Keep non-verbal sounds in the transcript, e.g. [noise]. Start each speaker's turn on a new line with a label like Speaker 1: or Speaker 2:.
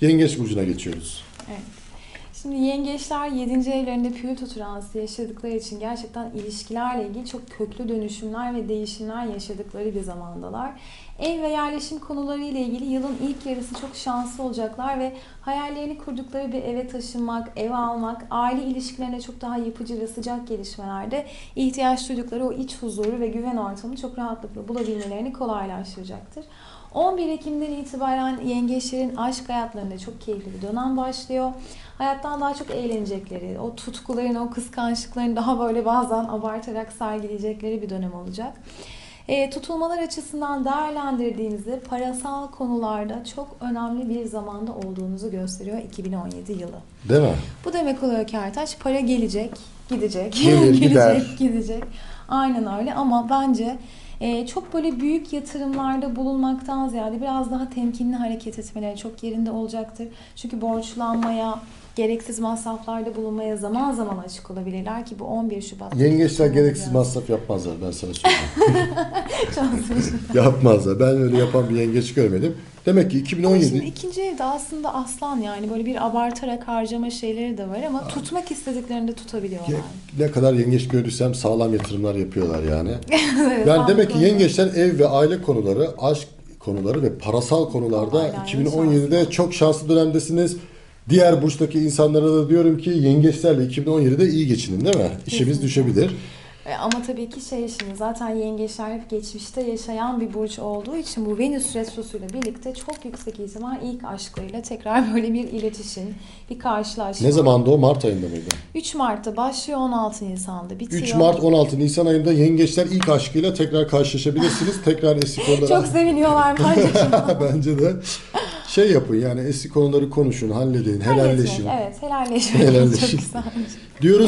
Speaker 1: Yengeç burcuna geçiyoruz.
Speaker 2: Şimdi yengeçler 7. evlerinde Plüto transı yaşadıkları için gerçekten ilişkilerle ilgili çok köklü dönüşümler ve değişimler yaşadıkları bir zamandalar. Ev ve yerleşim konuları ile ilgili yılın ilk yarısı çok şanslı olacaklar ve hayallerini kurdukları bir eve taşınmak, ev almak, aile ilişkilerine çok daha yapıcı ve sıcak gelişmelerde ihtiyaç duydukları o iç huzuru ve güven ortamını çok rahatlıkla bulabilmelerini kolaylaştıracaktır. 11 Ekim'den itibaren yengeçlerin aşk hayatlarında çok keyifli bir dönem başlıyor. Hayattan daha çok eğlenecekleri, o tutkuların, o kıskançlıkların daha böyle bazen abartarak sergileyecekleri bir dönem olacak. E, tutulmalar açısından değerlendirdiğimizde parasal konularda çok önemli bir zamanda olduğunuzu gösteriyor 2017 yılı.
Speaker 1: Değil mi?
Speaker 2: Bu demek oluyor ki Ertaç para gelecek, gidecek,
Speaker 1: Gelir, [laughs]
Speaker 2: gelecek,
Speaker 1: gider.
Speaker 2: gidecek. Aynen öyle ama bence e, çok böyle büyük yatırımlarda bulunmaktan ziyade biraz daha temkinli hareket etmeleri çok yerinde olacaktır. Çünkü borçlanmaya, gereksiz masraflarda bulunmaya zaman zaman açık olabilirler ki bu 11 Şubat.
Speaker 1: Yengeçler gereksiz
Speaker 2: olacak.
Speaker 1: masraf yapmazlar ben sana söyleyeyim.
Speaker 2: Şanslı. [laughs] [laughs]
Speaker 1: yapmazlar. Ben öyle yapan bir yengeç görmedim. Demek ki
Speaker 2: Ama
Speaker 1: 2017
Speaker 2: Şimdi ikinci evde aslında aslan yani böyle bir abartarak harcama şeyleri de var ama tutmak istediklerinde tutabiliyorlar.
Speaker 1: ne kadar yengeç gördüysem sağlam yatırımlar yapıyorlar yani. [laughs]
Speaker 2: Evet,
Speaker 1: Yani demek ki yengeçler ev ve aile konuları, aşk konuları ve parasal konularda
Speaker 2: Aynen,
Speaker 1: 2017'de çok şanslı dönemdesiniz. Diğer burçtaki insanlara da diyorum ki yengeçlerle 2017'de iyi geçinin değil mi? İşimiz düşebilir.
Speaker 2: E, Ama tabii ki şey şimdi zaten yengeçler hep geçmişte yaşayan bir burç olduğu için bu Venüs retrosuyla birlikte çok yüksek ihtimal ilk aşklarıyla tekrar böyle bir iletişim, bir karşılaşma.
Speaker 1: Ne zamanda o? Mart ayında mıydı?
Speaker 2: 3 Mart'ta başlıyor 16 Nisan'da bitiyor.
Speaker 1: 3 Mart 16 Nisan ayında yengeçler ilk aşkıyla tekrar karşılaşabilirsiniz. tekrar eski konulara.
Speaker 2: Çok seviniyorlar [laughs] bence.
Speaker 1: Bence de şey yapın yani eski konuları konuşun, halledin, helalleşin.
Speaker 2: Evet helalleşin.
Speaker 1: Helalleşin. [laughs]
Speaker 2: Çok güzel.
Speaker 1: Diyoruz